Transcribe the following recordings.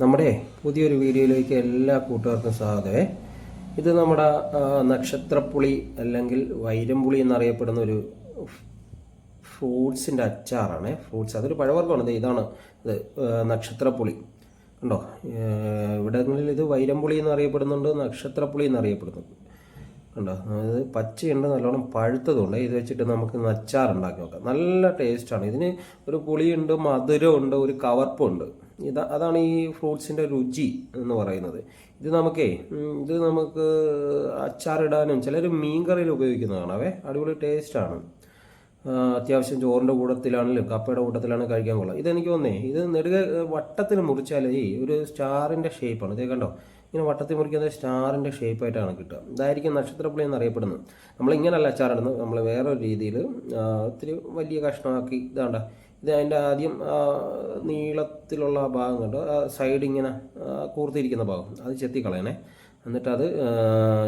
നമ്മുടെ പുതിയൊരു വീഡിയോയിലേക്ക് എല്ലാ കൂട്ടുകാർക്കും സ്വാഗതമേ. ഇത് നമ്മുടെ നക്ഷത്രപ്പുളി അല്ലെങ്കിൽ വൈരംപുളി എന്നറിയപ്പെടുന്ന ഒരു ഫ്രൂട്ട്സിന്റെ അച്ചാറാണ്. ഫ്രൂട്ട്സ് അതൊരു പഴവർഗമാണ്. ഇതാണ് ഇത് നക്ഷത്രപ്പുളി. കണ്ടോ? ഇവിടങ്ങളിൽ ഇത് വൈരംപുളി എന്നറിയപ്പെടുന്നുണ്ട് നക്ഷത്രപ്പുളി എന്നറിയപ്പെടുന്നുണ്ട് കണ്ടോ? അത് പച്ചയുണ്ട് നല്ലോണം പഴുത്തതുണ്ട്. ഇത് വെച്ചിട്ട് നമുക്ക് അച്ചാർ ഉണ്ടാക്കി നോക്കാം. നല്ല ടേസ്റ്റാണ്. ഇതിന് ഒരു പുളിയുണ്ട് മധുരമുണ്ട് ഒരു കവർപ്പുണ്ട്. ഇത് അതാണ് ഈ ഫ്രൂട്ട്സിന്റെ രുചി എന്ന് പറയുന്നത്. ഇത് നമുക്കേ ഇത് നമുക്ക് അച്ചാറിടാനും ചിലർ മീൻകറിയിൽ ഉപയോഗിക്കുന്നതാണ്. അവേ അടിപൊളി ടേസ്റ്റാണ് അത്യാവശ്യം ചോറിന്റെ കൂട്ടത്തിലാണെങ്കിലും കപ്പയുടെ കൂട്ടത്തിലാണ് കഴിക്കാൻ കൊള്ളാം. ഇതെനിക്ക് തോന്നേ ഇത് നെടുക വട്ടത്തിൽ മുറിച്ചാൽ ഈ ഒരു സ്റ്റാറിന്റെ ഷേപ്പാണ് ഇതേ കണ്ടോ? ഇങ്ങനെ വട്ടത്തിൽ മുറിക്കുന്നത് സ്റ്റാറിന്റെ ഷേപ്പായിട്ടാണ് കിട്ടുക. ഇതായിരിക്കും നക്ഷത്രപ്പുളി എന്നറിയപ്പെടുന്നത്. നമ്മൾ ഇങ്ങനെയല്ല അച്ചാറിടുന്നത്. നമ്മൾ വേറൊരു രീതിയിൽ ഒത്തിരി വലിയ കഷ്ണമാക്കി ഇതാണ്ട ഇത് അതിന്റെ ആദ്യം നീളത്തിലുള്ള ഭാഗം കണ്ടു? സൈഡ് ഇങ്ങനെ കൂർത്തിരിക്കുന്ന ഭാഗം. അത് ചെത്തിക്കളയണേ. എന്നിട്ട് അത്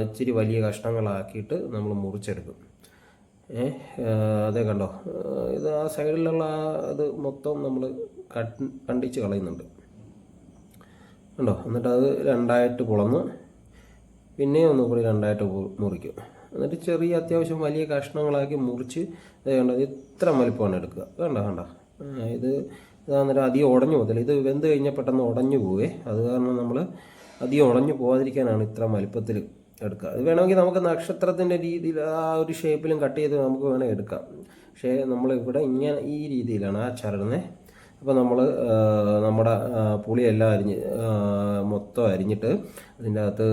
ഇച്ചിരി വലിയ കഷ്ണങ്ങളാക്കിയിട്ട് നമ്മൾ മുറിച്ചെടുക്കും. അതേ കണ്ടോ? ഇത് ആ സൈഡിലുള്ള ഇത് മൊത്തം നമ്മൾ കട്ട് കണ്ടിച്ച് കളയുന്നുണ്ട്. കണ്ടോ? എന്നിട്ട് അത് രണ്ടായിട്ട് പുളന്ന് പിന്നെയും ഒന്നും കൂടി രണ്ടായിട്ട് മുറിക്കും. എന്നിട്ട് ചെറിയ അത്യാവശ്യം വലിയ കഷ്ണങ്ങളാക്കി മുറിച്ച് ഇത് കണ്ടോ ഇത് ഇത്ര വലിപ്പമാണ് എടുക്കുക. വേണ്ട വേണ്ട ഇത് ഇതാന്നിട്ട് അധികം ഉടഞ്ഞു പോകത്തില്ല. ഇത് വെന്ത് കഴിഞ്ഞാൽ പെട്ടെന്ന് ഉടഞ്ഞു പോവേ. അത് കാരണം നമ്മൾ അധികം ഉടഞ്ഞു പോകാതിരിക്കാനാണ് ഇത്ര വലിപ്പത്തിൽ എടുക്കുക. അത് വേണമെങ്കിൽ നമുക്ക് നക്ഷത്രത്തിന്റെ രീതിയിൽ ആ ഒരു ഷേപ്പിലും കട്ട് ചെയ്ത് നമുക്ക് വേണമെങ്കിൽ എടുക്കാം. പക്ഷേ നമ്മളിവിടെ ഇങ്ങനെ ഈ രീതിയിലാണ് ആ അച്ചാറിടുന്നത് അപ്പോൾ നമ്മൾ നമ്മുടെ പുളിയെല്ലാം അരിഞ്ഞ് മൊത്തം അരിഞ്ഞിട്ട് അതിന്റെ അകത്ത്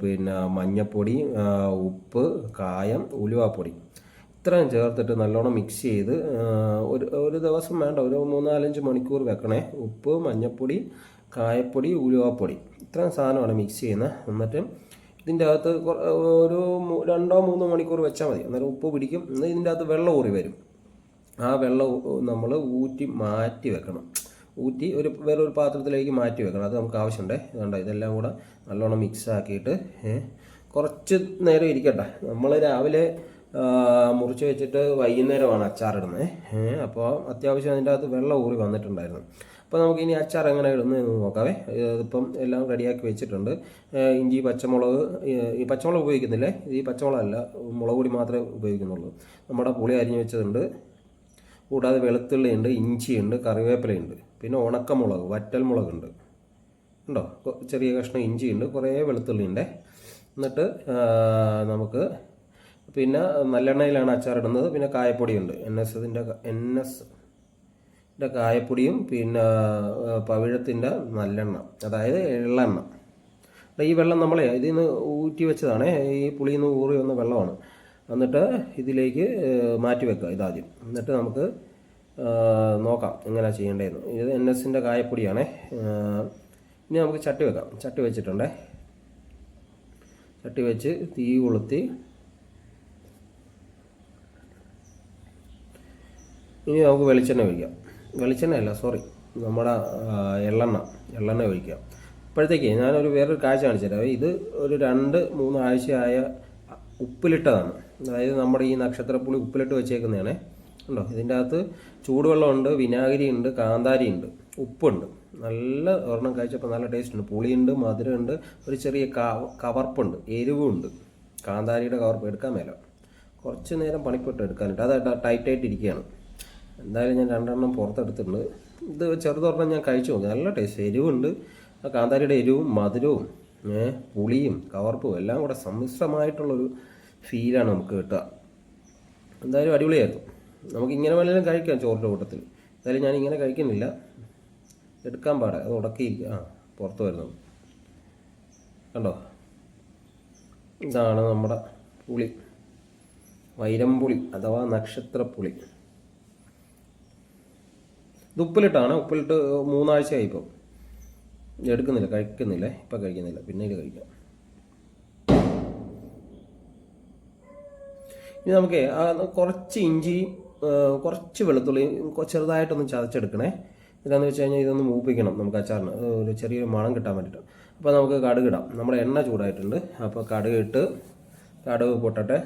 പിന്നെ മഞ്ഞപ്പൊടി ഉപ്പ് കായം ഉലുവാപ്പൊടി ഇത്രയും ചേർത്തിട്ട് നല്ലോണം മിക്സ് ചെയ്ത് ഒരു ഒരു ദിവസം വേണ്ട ഒരു മൂന്നാലഞ്ച് മണിക്കൂർ വെക്കണേ. ഉപ്പ് മഞ്ഞപ്പൊടി കായപ്പൊടി ഉലുവാപ്പൊടി ഇത്രയും സാധനമാണ് മിക്സ് ചെയ്യുന്നത് എന്നിട്ട് ഇതിന്റെ അകത്ത് ഒരു രണ്ടോ മൂന്നോ മണിക്കൂർ വെച്ചാൽ മതി. അന്നേരം ഉപ്പ് പിടിക്കും. ഇതിന്റെ അകത്ത് വെള്ളം ഊറി വരും. ആ വെള്ളം നമ്മൾ ഊറ്റി മാറ്റി വെക്കണം. ഊറ്റി ഒരു വേറൊരു പാത്രത്തിലേക്ക് മാറ്റി വെക്കണം. അത് നമുക്ക് ആവശ്യമുണ്ടേ. അതുകൊണ്ട് ഇതെല്ലാം കൂടെ നല്ലോണം മിക്സ് ആക്കിയിട്ട് കുറച്ച് നേരം ഇരിക്കട്ടെ. നമ്മൾ രാവിലെ മുറിച്ച് വെച്ചിട്ട് വൈകുന്നേരമാണ് അച്ചാറിടുന്നത് അപ്പോൾ അത്യാവശ്യം അതിന്റെ അകത്ത് വെള്ളം ഊറി വന്നിട്ടുണ്ടായിരുന്നു. അപ്പോൾ നമുക്ക് ഇനി അച്ചാർ എങ്ങനെ ഇടുന്നത് എന്ന് നോക്കാവേ. ഇതിപ്പം എല്ലാം റെഡിയാക്കി വെച്ചിട്ടുണ്ട്. ഇഞ്ചി പച്ചമുളക് ഈ പച്ചമുളക് ഉപയോഗിക്കുന്നില്ലേ? ഈ പച്ചമുളകല്ല മുളക് പൊടി മാത്രമേ ഉപയോഗിക്കുന്നുള്ളൂ. നമ്മുടെ പുളി അരിഞ്ഞു വെച്ചതുണ്ട്. കൂടാതെ വെളുത്തുള്ളിയുണ്ട് ഇഞ്ചിയുണ്ട് കറിവേപ്പിലയുണ്ട് പിന്നെ ഉണക്കമുളക് വറ്റൽ മുളകുണ്ട് ഉണ്ടോ? ചെറിയ കഷ്ണം ഇഞ്ചിയുണ്ട് കുറേ വെളുത്തുള്ളിയുണ്ട് എന്നിട്ട് നമുക്ക് പിന്നെ നല്ലെണ്ണയിലാണ് അച്ചാറിടുന്നത് പിന്നെ കായപ്പൊടിയുണ്ട് എൻ എസ് ഇതിന്റെ എൻ എസ് കായപ്പൊടിയും പിന്നെ പവിഴത്തിന്റെ നല്ലെണ്ണ. അതായത് എള്ളെണ്ണ. ഈ വെള്ളം നമ്മളെ ഇതിൽ നിന്ന് ഊറ്റി വെച്ചതാണ്. ഈ പുളിയിൽ നിന്ന് ഊറി വന്ന വെള്ളമാണ്. എന്നിട്ട് ഇതിലേക്ക് മാറ്റി വെക്കുക ഇതാദ്യം. എന്നിട്ട് നമുക്ക് നോക്കാം എങ്ങനെയാണ് ചെയ്യേണ്ടതെന്ന്. ഇത് എൻ എസിന്റെ കായപ്പൊടിയാണേ. ഇനി നമുക്ക് ചട്ടി വെക്കാം. ചട്ടി വെച്ചിട്ടുണ്ടേ. ചട്ടി വെച്ച് തീ കൊളുത്തി. ഇനി നമുക്ക് വെളിച്ചെണ്ണ ഒഴിക്കാം. വെളിച്ചെണ്ണ അല്ല സോറി നമ്മുടെ എള്ളെണ്ണ. എള്ളെണ്ണ ഒഴിക്കാം. ഇപ്പോഴത്തേക്ക് ഞാനൊരു വേറൊരു കാഴ്ച കാണിച്ചു തരാം ഇത് ഒരു രണ്ട് മൂന്ന് ആഴ്ചയായ ഉപ്പിലിട്ടതാണ്. അതായത് നമ്മുടെ ഈ നക്ഷത്രപ്പുളി ഉപ്പിലിട്ട് വെച്ചേക്കുന്നതാണ്. ഉണ്ടോ ഇതിന്റെ അകത്ത് ചൂടുവെള്ളമുണ്ട് വിനാഗിരി ഉണ്ട് കാന്താരി ഉണ്ട് ഉപ്പുണ്ട്. നല്ല ഒരെണ്ണം കഴിച്ചപ്പോൾ നല്ല ടേസ്റ്റ് ഉണ്ട്. പുളിയുണ്ട് മധുരമുണ്ട് ഒരു ചെറിയ കവർപ്പുണ്ട് എരിവുണ്ട്. കാന്താരിയുടെ കവർപ്പ് എടുക്കാൻ മേല. കുറച്ച് നേരം പണിപ്പെട്ട് എടുക്കാനുണ്ട് അത് ടൈറ്റായിട്ട് ഇരിക്കുകയാണ്. എന്തായാലും ഞാൻ രണ്ടെണ്ണം പുറത്തെടുത്തിട്ടുണ്ട്. ഇത് ചെറുതൊരെണ്ണം ഞാൻ കഴിച്ചു. നോക്കി നല്ല ടേസ്റ്റ് എരിവുണ്ട്. കാന്താരിയുടെ എരിവും മധുരവും പുളിയും കവർപ്പും എല്ലാം കൂടെ സമ്മിശ്രമായിട്ടുള്ളൊരു ഫീലാണ് നമുക്ക് കിട്ടുക. എന്തായാലും അടിപൊളിയായിരുന്നു. നമുക്ക് ഇങ്ങനെ വേണമെങ്കിലും കഴിക്കാം ചോറിന്റെ കൂട്ടത്തിൽ. എന്തായാലും ഞാൻ ഇങ്ങനെ കഴിക്കുന്നില്ല. എടുക്കാൻ പാടെ. അത് ഉടക്കിയിരിക്കുക ആ പുറത്ത് വരുന്നത് കണ്ടോ? ഇതാണ് നമ്മുടെ പുളി. വൈരംപുളി അഥവാ നക്ഷത്രപ്പുളി. ഇത് ഉപ്പിലിട്ടാണ്. ഉപ്പിലിട്ട് മൂന്നാഴ്ചയായി ഇപ്പം. എടുക്കുന്നില്ല കഴിക്കുന്നില്ല. ഇപ്പം കഴിക്കുന്നില്ല. പിന്നീട് കഴിക്കാം. ഇനി നമുക്ക് കുറച്ച് ഇഞ്ചി കുറച്ച് വെളുത്തുള്ളി ചെറുതായിട്ടൊന്ന് ചതച്ചെടുക്കണേ. ഇതാന്ന് വെച്ച് കഴിഞ്ഞാൽ ഇതൊന്ന് മൂപ്പിക്കണം നമുക്ക് അച്ചാറിന്. ഒരു ചെറിയൊരു മണം കിട്ടാൻ വേണ്ടിയിട്ട് അപ്പോൾ നമുക്ക് കടുകിടാം നമ്മുടെ എണ്ണ ചൂടായിട്ടുണ്ട്. അപ്പോൾ കടുക് ഇട്ട് കടുക് പൊട്ടട്ടെ.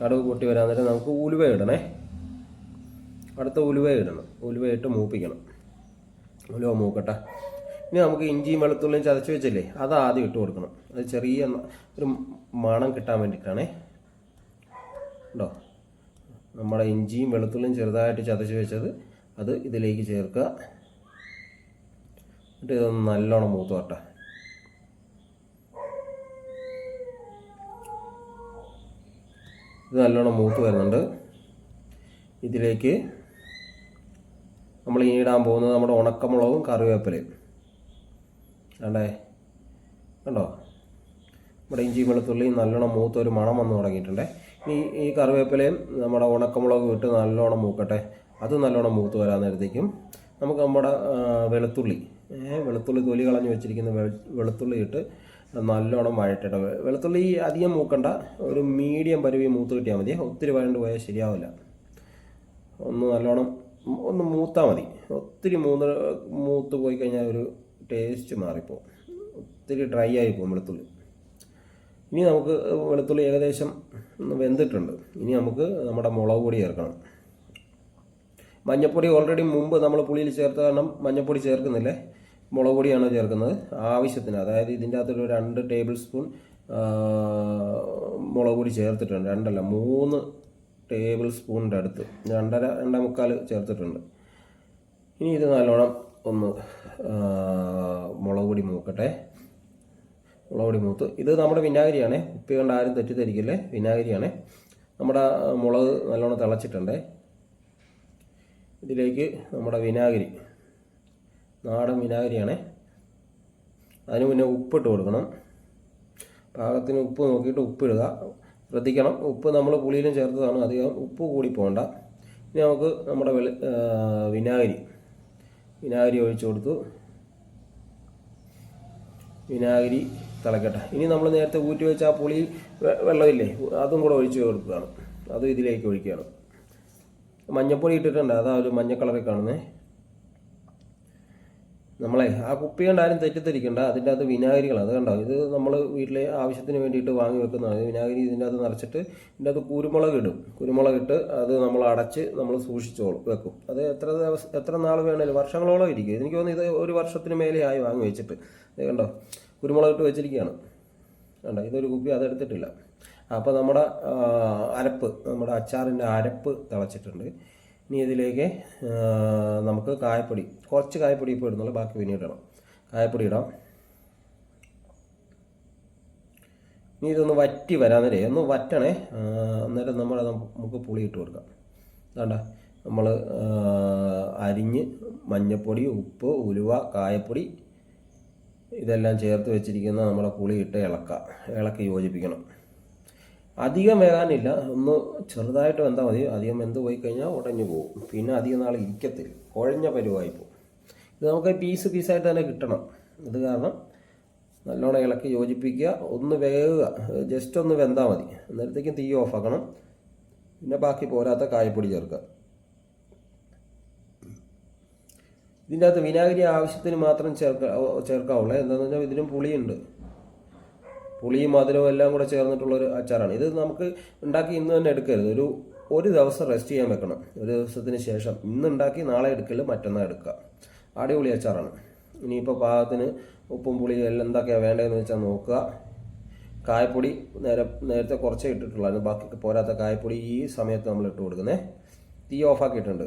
കടുക് പൊട്ടി വരാൻ നേരം നമുക്ക് ഉലുവ ഇടണേ. അടുത്ത ഉലുവ ഇടണം. ഉലുവ ഇട്ട് മൂപ്പിക്കണം. ഉലുവ മൂക്കട്ടെ. ഇനി നമുക്ക് ഇഞ്ചിയും വെളുത്തുള്ളിയും ചതച്ച് വെച്ചില്ലേ അത് ആദ്യം ഇട്ട് കൊടുക്കണം. അത് ചെറിയ ഒരു മണം കിട്ടാൻ വേണ്ടിയിട്ടാണേ ഉണ്ടോ? നമ്മുടെ ഇഞ്ചിയും വെളുത്തുള്ളിയും ചെറുതായിട്ട് ചതച്ച് വെച്ചത് അത് ഇതിലേക്ക് ചേർക്കുക. എന്നിട്ട് ഇതൊന്ന് നല്ലോണം മൂത്ത് വരട്ടെ. ഇത് നല്ലോണം മൂത്ത് വരുന്നുണ്ട്. ഇതിലേക്ക് നമ്മൾ ഇനി ഇടാൻ പോകുന്നത് നമ്മുടെ ഉണക്കമുളകും കറിവേപ്പിലയും. കണ്ടേ കണ്ടോ? നമ്മുടെ ഇഞ്ചി വെളുത്തുള്ളിയും നല്ലോണം മൂത്ത ഒരു മണം വന്ന് തുടങ്ങിയിട്ടുണ്ട്. ഇനി ഈ കറിവേപ്പിലയും നമ്മുടെ ഉണക്കമുളക് ഇട്ട് നല്ലോണം മൂക്കട്ടെ. അത് നല്ലോണം മൂത്ത് വരാൻ നേരത്തേക്കും നമുക്ക് നമ്മുടെ വെളുത്തുള്ളി. വെളുത്തുള്ളി തൊലി കളഞ്ഞ് വെച്ചിരിക്കുന്ന വെളുത്തുള്ളി ഇട്ട് നല്ലോണം വഴറ്റട്ടെ. വെളുത്തുള്ളി അധികം മൂക്കണ്ട. ഒരു മീഡിയം പരുവി മൂത്ത് കിട്ടിയാൽ മതി. ഒത്തിരി വഴണ്ട് പോയാൽ ശരിയാവില്ല. ഒന്ന് നല്ലോണം ഒന്ന് മൂത്താൽ മതി. ഒത്തിരി മൂന്ന് മൂത്ത് പോയി കഴിഞ്ഞാൽ ഒരു ടേസ്റ്റ് മാറിപ്പോവും ഒത്തിരി ഡ്രൈ ആയി പോകും വെളുത്തുള്ളി. ഇനി നമുക്ക് വെളുത്തുള്ളി ഏകദേശം വെന്തിട്ടുണ്ട്. ഇനി നമുക്ക് നമ്മുടെ മുളക് പൊടി ചേർക്കണം. മഞ്ഞപ്പൊടി ഓൾറെഡി മുമ്പ് നമ്മൾ പുളിയിൽ ചേർത്ത കാരണം മഞ്ഞപ്പൊടി ചേർക്കുന്നില്ലേ? മുളക് പൊടിയാണ് ചേർക്കുന്നത്. ആവശ്യത്തിന് അതായത് ഇതിന്റെ അകത്തൊരു രണ്ട് ടേബിൾ സ്പൂൺ മുളക് പൊടി ചേർത്തിട്ടുണ്ട്. രണ്ടല്ല മൂന്ന് ടേബിൾ സ്പൂണിന്റെ അടുത്ത്. രണ്ടര രണ്ടേ മുക്കാൽ ചേർത്തിട്ടുണ്ട്. ഇനി ഇത് നല്ലോണം ഒന്ന് മുളക് പൊടി മൂക്കട്ടെ. മുളക് പൊടി മൂത്ത്. ഇത് നമ്മുടെ വിനാഗിരിയാണ്. ഉപ്പി കണ്ട് ആരും തെറ്റിദ്ധരിക്കില്ലേ? വിനാഗിരിയാണ്. നമ്മുടെ മുളക് നല്ലോണം തിളച്ചിട്ടുണ്ടേ. ഇതിലേക്ക് നമ്മുടെ വിനാഗിരി. നാടൻ വിനാഗിരിയാണ്. അതിന് മുന്നേ ഉപ്പിട്ട് കൊടുക്കണം. പാകത്തിന് ഉപ്പ് നോക്കിയിട്ട് ഉപ്പിടുക. ശ്രദ്ധിക്കണം. ഉപ്പ് നമ്മൾ പുളിയിലും ചേർത്തതാണ്. അധികം ഉപ്പ് കൂടി പോകണ്ട ഇനി നമുക്ക് നമ്മുടെ വിനാഗിരി. വിനാഗിരി ഒഴിച്ചു കൊടുത്തു. വിനാഗിരി തിളക്കട്ടെ. ഇനി നമ്മൾ നേരത്തെ ഊറ്റി വെച്ച ആ പുളി വെള്ളമില്ലേ അതും കൂടെ ഒഴിച്ചു കൊടുക്കുകയാണ്. അതും ഇതിലേക്ക് ഒഴിക്കുകയാണ്. മഞ്ഞപ്പൊടി ഇട്ടിട്ടുണ്ട്. അതാ ഒരു മഞ്ഞ കളറിൽ കാണുന്നേ. നമ്മളെ ആ കുപ്പി കണ്ടാലും ആരും തെറ്റിദ്ധരിക്കണ്ട. അതിന്റെ അകത്ത് വിനാഗിരികൾ അത് കണ്ടോ? ഇത് നമ്മൾ വീട്ടിലെ ആവശ്യത്തിന് വേണ്ടിയിട്ട് വാങ്ങി വെക്കുന്നതാണ്. വിനാഗിരി ഇതിന്റെ അകത്ത് നിറച്ചിട്ട് ഇതിന്റെ അകത്ത് കുരുമുളക് ഇടും. കുരുമുളക് ഇട്ട് അത് നമ്മൾ അടച്ച് നമ്മൾ സൂക്ഷിച്ചോളും വെക്കും. അത് എത്ര ദിവസം എത്ര നാൾ വേണേലും വർഷങ്ങളോളം ഇരിക്കും. എനിക്ക് തോന്നുന്നു ഇത് ഒരു വർഷത്തിന് മേലെ ആയി വാങ്ങി വെച്ചിട്ട്. ഇത് കണ്ടോ? കുരുമുളക് ഇട്ട് വെച്ചിരിക്കുകയാണ്. കണ്ടോ? ഇതൊരു കുപ്പി അതെടുത്തിട്ടില്ല അപ്പോൾ നമ്മുടെ അരപ്പ് നമ്മുടെ അച്ചാറിന്റെ അരപ്പ് തിളച്ചിട്ടുണ്ട്. ഇനി ഇതിലേക്ക് നമുക്ക് കായപ്പൊടി കുറച്ച് കായപ്പൊടി ഇപ്പോൾ ഇടുന്നുള്ളൂ ബാക്കി പിന്നെ ഇടണം. കായപ്പൊടി ഇടാം. ഇനി ഇതൊന്ന് വറ്റി വരാൻ നേരെ. ഒന്ന് വറ്റണേ അന്നേരം നമ്മൾ നമുക്ക് പുളി ഇട്ട് കൊടുക്കാം. വേണ്ട നമ്മൾ അരിഞ്ഞ് മഞ്ഞപ്പൊടി ഉപ്പ് ഉലുവ കായപ്പൊടി ഇതെല്ലാം ചേർത്ത് വെച്ചിരിക്കുന്ന നമ്മുടെ പുളി ഇട്ട് ഇളക്കുക ഇളക്കി യോജിപ്പിക്കണം. അധികം വേകാനില്ല ഒന്ന് ചെറുതായിട്ട് വെന്താൽ മതി. അധികം വെന്ത് പോയി കഴിഞ്ഞാൽ ഉടഞ്ഞു പോകും. പിന്നെ അധികം നാൾ ഇരിക്കത്തില്ല. കുഴഞ്ഞ പരുവായി പോകും. ഇത് നമുക്ക് പീസ് പീസായിട്ട് തന്നെ കിട്ടണം. ഇത് കാരണം നല്ലോണം ഇളക്കി യോജിപ്പിക്കുക. ഒന്ന് വേകുക ജസ്റ്റ് ഒന്ന് വെന്താൽ മതി. അന്നേരത്തേക്കും തീ ഓഫാക്കണം പിന്നെ ബാക്കി പോരാത്ത കായപ്പൊടി ചേർക്കുക. ഇതിന്റെ അകത്ത് വിനാഗിരി ആവശ്യത്തിന് മാത്രം ചേർക്ക ചേർക്കാവുള്ളൂ. എന്താണെന്ന് വെച്ചാൽ ഇതിനും പുളിയുണ്ട്. പുളിയും മധുരവും എല്ലാം കൂടെ ചേർന്നിട്ടുള്ള ഒരു അച്ചാറാണ്. ഇത് നമുക്ക് ഉണ്ടാക്കി ഇന്ന് തന്നെ എടുക്കരുത്. ഒരു ഒരു ദിവസം റെസ്റ്റ് ചെയ്യാൻ വെക്കണം. ഒരു ദിവസത്തിന് ശേഷം ഇന്ന് ഉണ്ടാക്കി നാളെ എടുക്കൽ മറ്റന്നാൾ എടുക്കുക. അടിപൊളി അച്ചാറാണ്. ഇനിയിപ്പോൾ പാകത്തിന് ഉപ്പും പുളിയും എല്ലാം എന്തൊക്കെയാണ് വേണ്ടതെന്ന് വെച്ചാൽ നോക്കുക. കായപ്പൊടി നേരെ നേരത്തെ കുറച്ചേ ഇട്ടിട്ടുള്ളൂ ബാക്കി പോരാത്ത കായപ്പൊടി ഈ സമയത്ത് നമ്മൾ ഇട്ട് കൊടുക്കുന്നേ. തീ ഓഫാക്കിയിട്ടുണ്ട്.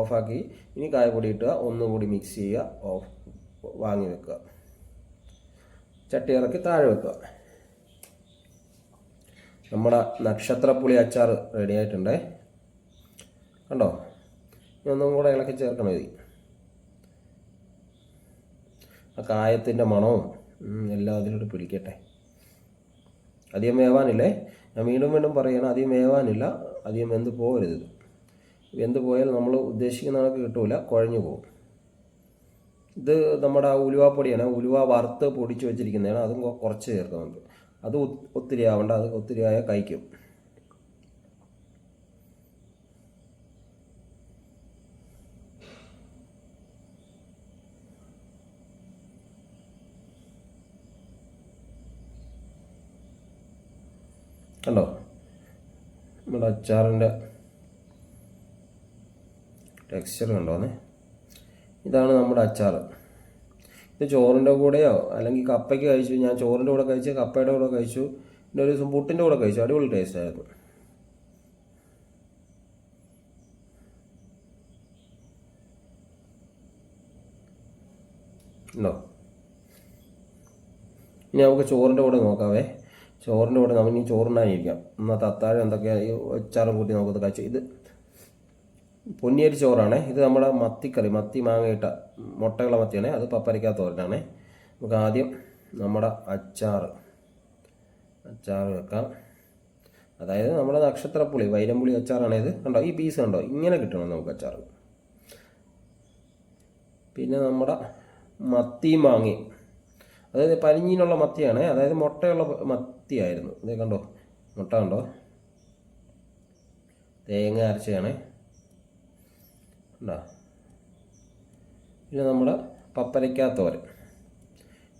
ഓഫാക്കി ഇനി കായപ്പൊടി ഇട്ടുക. ഒന്നുകൂടി മിക്സ് ചെയ്യുക. ഓഫ് വാങ്ങി വെക്കുക. ചട്ടി ഇറക്കി താഴെ വെക്കുക. നമ്മുടെ നക്ഷത്രപ്പുളി അച്ചാർ റെഡി ആയിട്ടുണ്ടേ. കണ്ടോ? ഇനി ഒന്നും കൂടെ ഇളക്കി ചേർക്കണം ഇത്. ആ കായത്തിന്റെ മണവും എല്ലാം അതിലോട്ട് പിടിക്കട്ടെ. അധികം വേവാനില്ലേ? ഞാൻ വീണ്ടും വീണ്ടും പറയണം അധികം വേവാനില്ല. അധികം വെന്ത് പോകരുത് ഇത്. വെന്ത് പോയാൽ നമ്മൾ ഉദ്ദേശിക്കുന്ന കണക്ക് കിട്ടൂല കുഴഞ്ഞു പോകും. ഇത് നമ്മുടെ ഉലുവാപ്പൊടിയാണ്. ഉലുവ വറുത്ത് പൊടിച്ച് വെച്ചിരിക്കുന്നതാണ്. അതും കുറച്ച് ചേർക്കുന്നുണ്ട് അത് ഒത്തിരി ആവണ്ട അത് ഒത്തിരി ആയാൽ കഴിക്കും. കണ്ടോ? നമ്മുടെ അച്ചാറിന്റെ ടെക്സ്ചർ കണ്ടോന്നേ ഇതാണ് നമ്മുടെ അച്ചാർ ഇത് ചോറിന്റെ കൂടെയോ? അല്ലെങ്കിൽ കപ്പയ്ക്ക് കഴിച്ചു. ഞാൻ ചോറിന്റെ കൂടെ കഴിച്ചു കപ്പയുടെ കൂടെ കഴിച്ചു. പിന്നെ ഒരു ദിവസം പുട്ടിന്റെ കൂടെ കഴിച്ചു. അടിപൊളി ടേസ്റ്റ് ആയിരുന്നു. ഉണ്ടോ? ഇനി നമുക്ക് ചോറിന്റെ കൂടെ നോക്കാവേ. ചോറിന്റെ കൂടെ നമുക്ക് ഇനി ചോറുണ്ടായിരിക്കാം എന്നാൽ തത്താഴം എന്തൊക്കെയാണ് ഈ അച്ചാറും കൂട്ടി നമുക്കത് കഴിച്ചു ഇത് പൊന്നിയരി ചോറാണ്. ഇത് നമ്മുടെ മത്തിക്കറി മത്തി മാങ്ങയിട്ട മുട്ടകളെ മത്തിയാണ്. അത് പപ്പരയ്ക്കാത്ത തോരനാണ്. നമുക്ക് ആദ്യം നമ്മുടെ അച്ചാർ അച്ചാർ വെക്കാം. അതായത് നമ്മുടെ നക്ഷത്രപ്പുളി വൈരമ്പുളി അച്ചാറാണ് ഇത്. കണ്ടോ? ഈ പീസ് കണ്ടോ? ഇങ്ങനെ കിട്ടണം നമുക്ക് അച്ചാർ പിന്നെ നമ്മുടെ മത്തി മാങ്ങി. അതായത് പരിഞ്ഞീനുള്ള മത്തിയാണ്. അതായത് മുട്ടയുള്ള മത്തിയായിരുന്നു. ഇത് കണ്ടോ? മുട്ട കണ്ടോ? തേങ്ങ അരച്ചയാണേ ഉണ്ടോ? പിന്നെ നമ്മുടെ പപ്പരയ്ക്കാത്തോരൻ.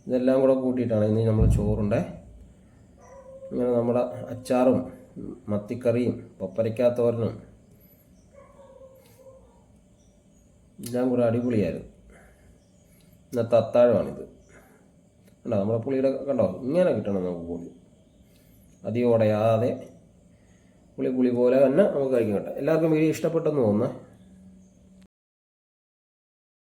ഇതെല്ലാം കൂടെ കൂട്ടിയിട്ടാണ് ഇനി നമ്മൾ ചോറുണ്ടേ. ഇങ്ങനെ നമ്മുടെ അച്ചാറും മത്തിക്കറിയും പപ്പരയ്ക്കാത്തോരനും എല്ലാം കൂടെ അടിപൊളിയായിരുന്നു. ഇന്നത്തെ അത്താഴമാണിത് കണ്ടോ? നമ്മുടെ പുളിയുടെ കണ്ടോ? ഇങ്ങനെ കിട്ടണം നമുക്ക് പുളി. അധികം ഉടയാതെ പുളി പുളി പോലെ തന്നെ നമുക്ക് കഴിക്കാൻ കേട്ടോ. എല്ലാവർക്കും വീഡിയോ ഇഷ്ടപ്പെട്ടെന്ന് തോന്നുന്നു.